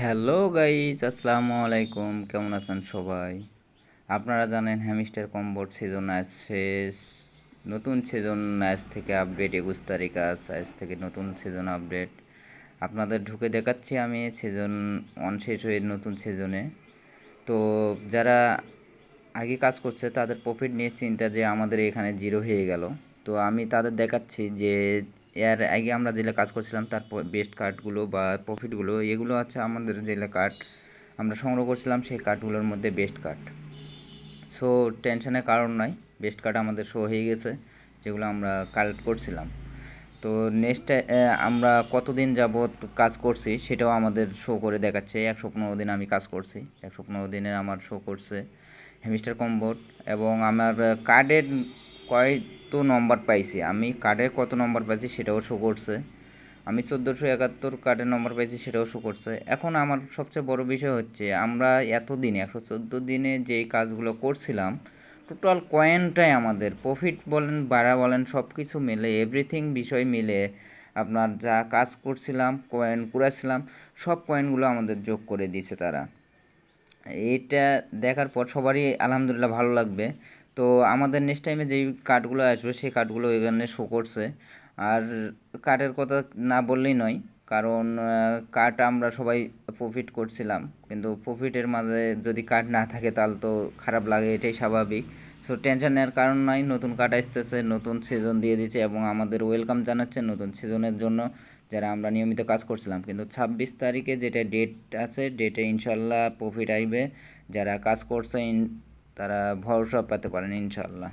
Hello guys, আসসালামু আলাইকুম। কেমন আছেন সবাই? আপনারা জানেন হ্যামিস্টার কম্বোর্ড সিজন আসছে নতুন সিজন আজ থেকে আপডেট একুশ তারিখ আজ আজ থেকে নতুন সিজন আপডেট আপনাদের ঢুকে দেখাচ্ছি আমি সিজন ওয়ান শেষ হয়ে নতুন সিজনে তো যারা আগে কাজ করছে, তাদের প্রফিট নিয়ে চিন্তা যে আমাদের এখানে জিরো হয়ে গেল। তো আমি তাদের দেখাচ্ছি যে এর আগে আমরা যেটা কাজ করছিলাম, তার বেস্ট কার্ডগুলো বা প্রফিটগুলো এগুলো আছে আমাদের যেগুলো কার্ড আমরা সংগ্রহ করছিলাম সেই কার্ডগুলোর মধ্যে বেস্ট কার্ড সো টেনশনের কারণ নয় বেস্ট কার্ড আমাদের শো হয়ে গেছে, যেগুলো আমরা কালেক্ট করছিলাম। তো নেক্সট আমরা কতদিন যাবৎ কাজ করছি সেটাও আমাদের শো করে দেখাচ্ছে। একশো পনেরো দিন আমি কাজ করছি, একশো পনেরো দিনের আমার শো করছে হেমিস্টার কম্বোর্ড এবং আমার কার্ডের কত নম্বর পাইছি। আমি কার্ডে কত নম্বর পাইছি সেটাও শো করছে। আমি চোদ্দোশো একাত্তর কার্ডের নম্বর পাইছি সেটাও শো করছে। এখন আমার সবচেয়ে বড় বিষয় হচ্ছে, আমরা এতদিন, একশো চোদ্দ দিনে যেই কাজগুলো করছিলাম টোটাল কয়েনটাই আমাদের প্রফিট বলেন, বাড়া বলেন সব কিছু মিলে এভরিথিং বিষয় মিলে, আপনার যা কাজ করছিলাম কয়েন কুড়াছিলাম, সব কয়েনগুলো আমাদের যোগ করে দিয়েছে তারা। এইটা দেখার পর সবারই আলহামদুলিল্লাহ ভালো লাগবে। তো আমাদের নেক্সট টাইমে যেই কার্ডগুলো আসবে, সেই কার্ডগুলো এখানে শো করছে। আর কার্ডের কথা না বললেই নয়, কারণ কার্ড আমরা সবাই প্রফিট করছিলাম। কিন্তু প্রফিটের মাঝে যদি কার্ড না থাকে, তাহলে তো খারাপ লাগে, এটাই স্বাভাবিক। সো টেনশন নেওয়ার কারণ নয়, নতুন কার্ড আসতেছে, নতুন সিজন দিয়ে দিচ্ছে এবং আমাদের ওয়েলকাম জানাচ্ছে নতুন সিজনের জন্য, যারা আমরা নিয়মিত কাজ করছিলাম। কিন্তু ছাব্বিশ তারিখে যেটা ডেট আছে ডেটে ইনশাল্লাহ প্রফিট আসবে। যারা কাজ করছে তারা ভরসা পেতে পারেন ইনশাল্লাহ